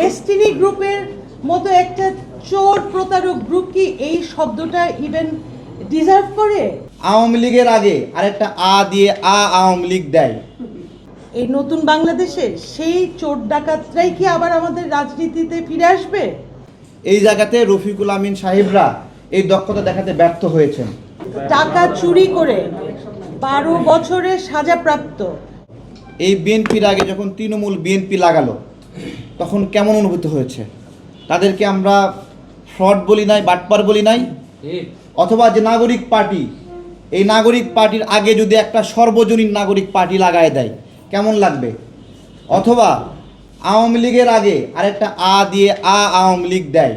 Destiny গ্রুপের মতো একটা চোর প্রতারক গ্রুপ কি এই শব্দটা ইভেন ডিজার্ভ করে? আওয়ামী লীগের আগে আরেকটা আ দিয়ে আ আওয়ামী লীগ দেয়। এই নতুন বাংলাদেশে সেই চোর ডাকাতরাই কি আবার আমাদের রাজনীতিতে ফিরে আসবে? এই জায়গাতে রফিকুল আমিন সাহেবরা এই দক্ষতা দেখাতে ব্যর্থ হয়েছেন। টাকা চুরি করে বারো বছরের সাজাপ্রাপ্ত। এই বিএনপির আগে যখন তৃণমূল বিএনপি লাগালো তখন কেমন অনুভূত হয়েছে? তাদেরকে আমরা ফ্রড বলি নাই বাটপার বলি নাই? অথবা যে নাগরিক পার্টি এই নাগরিক পার্টির আগে যদি একটা সর্বজনীন নাগরিক পার্টি লাগায় দেয় কেমন লাগবে? অথবা আওয়ামী লীগের আগে আরেকটা আ দিয়ে আ আওয়ামী লীগ দেয়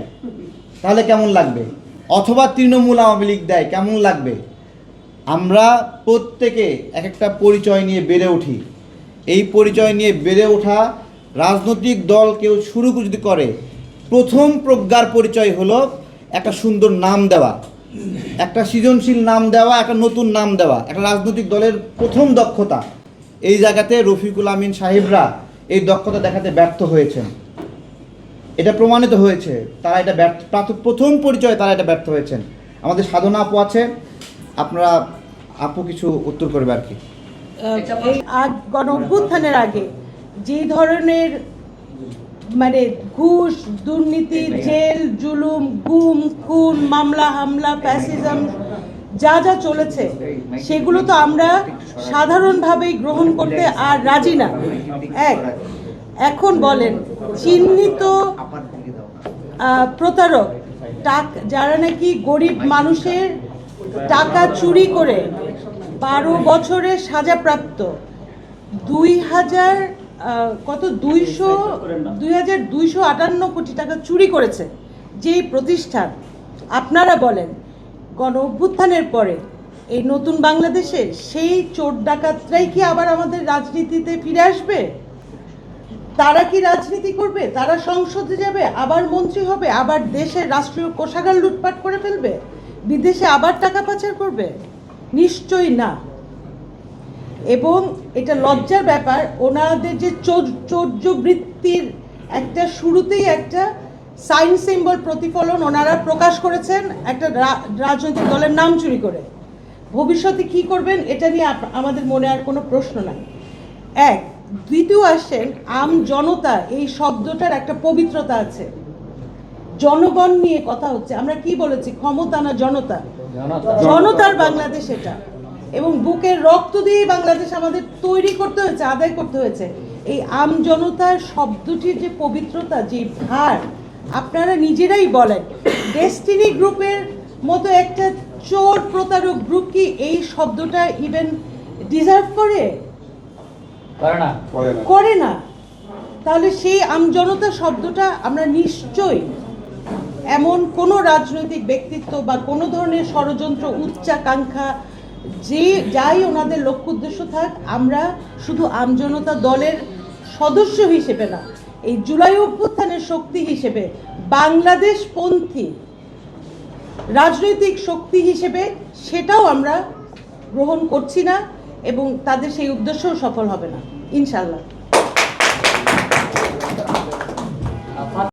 তাহলে কেমন লাগবে? অথবা তৃণমূল আওয়ামী লীগ দেয় কেমন লাগবে? আমরা প্রত্যেকে এক একটা পরিচয় নিয়ে বেড়ে উঠি। এই পরিচয় নিয়ে বেড়ে ওঠা রাজনৈতিক দল কেউ শুরু যদি করে, প্রথম প্রজ্ঞার পরিচয় হলো একটা সুন্দর নাম দেওয়া। একটা সৃজনশীল নাম দেওয়া, একটা নতুন নাম দেওয়া, একটা রাজনৈতিক দলের প্রথম দক্ষতা। এই জায়গাতে রফিকুল আমিন সাহেবরা এই দক্ষতা দেখাতে ব্যর্থ হয়েছেন। এটা প্রমাণিত হয়েছে, তারা এটা ব্যর্থ, প্রাথ- প্রথম পরিচয়ে তারা এটা ব্যর্থ হয়েছেন। আমাদের সাধনা আপু আছে, আপনারা, আপু কিছু উত্তর করবে আর কি। আগ গণ আগে যে ধরনের মানে ঘুষ দুর্নীতি জেল জুলুম গুম খুন মামলা হামলা প্যাসিজম যা যা চলেছে সেগুলো তো আমরা সাধারণভাবেই গ্রহণ করতে আর রাজি না। এক এখন বলেন চিহ্নিত প্রতারক টাক যারা নাকি গরিব মানুষের টাকা চুরি করে বারো বছরের সাজাপ্রাপ্ত দুই হাজার কত? দুইশো দুই হাজার দুইশো আটান্ন কোটি টাকা চুরি করেছে যেই প্রতিষ্ঠান। আপনারা বলেন গণ অভ্যুত্থানের পরে এই নতুন বাংলাদেশে সেই চোর ডাকাতরাই কি আবার আমাদের রাজনীতিতে ফিরে আসবে? তারা কি রাজনীতি করবে? তারা সংসদে যাবে আবার মন্ত্রী হবে আবার দেশের রাষ্ট্রীয় কোষাগার লুটপাট করে ফেলবে বিদেশে আবার টাকা পাচার করবে? নিশ্চয়ই না। এবং এটা লজ্জার ব্যাপার ওনাদের যে চোর- চৌর্য বৃত্তির একটা শুরুতেই একটা সাইন সিম্বল প্রতিফলন ওনারা প্রকাশ করেছেন একটা রাজনৈতিক দলের নাম চুরি করে। ভবিষ্যতে কি করবেন এটা নিয়ে আমাদের মনে আর কোনো প্রশ্ন নাই। এক দ্বিতীয় আসেন আম জনতা এই শব্দটার একটা পবিত্রতা আছে। জনগণ নিয়ে কথা হচ্ছে। আমরা কি বলেছি? ক্ষমতা না জনতা। জনতার বাংলাদেশ এটা। এবং বুকের রক্ত দিয়ে বাংলাদেশ আমাদের তৈরি করতে হয়েছে আদায় করতে হয়েছে। এই আম জনতার শব্দটির যে পবিত্রতা যে ভার আপনারা নিজেরাই বলেন ডেস্টিনি গ্রুপের মতো একটা চোর প্রতারক গ্রুপ কি এই শব্দটা ইভেন ডিজার্ভ করে? করে না। করে না। তাহলে সেই আমজনতা শব্দটা আমরা নিশ্চয়ই এমন কোনো রাজনৈতিক ব্যক্তিত্ব বা কোনো ধরনের ষড়যন্ত্র উচ্চাকাঙ্ক্ষা যে যাই ওনাদের লক্ষ্য উদ্দেশ্য থাক, আমরা শুধু আমজনতা দলের সদস্য হিসেবে না, এই জুলাই অভ্যুত্থানের শক্তি হিসেবে, বাংলাদেশপন্থী রাজনৈতিক শক্তি হিসেবে সেটাও আমরা গ্রহণ করছি না এবং তাদের সেই উদ্দেশ্যও সফল হবে না। ইনশাল্লাহ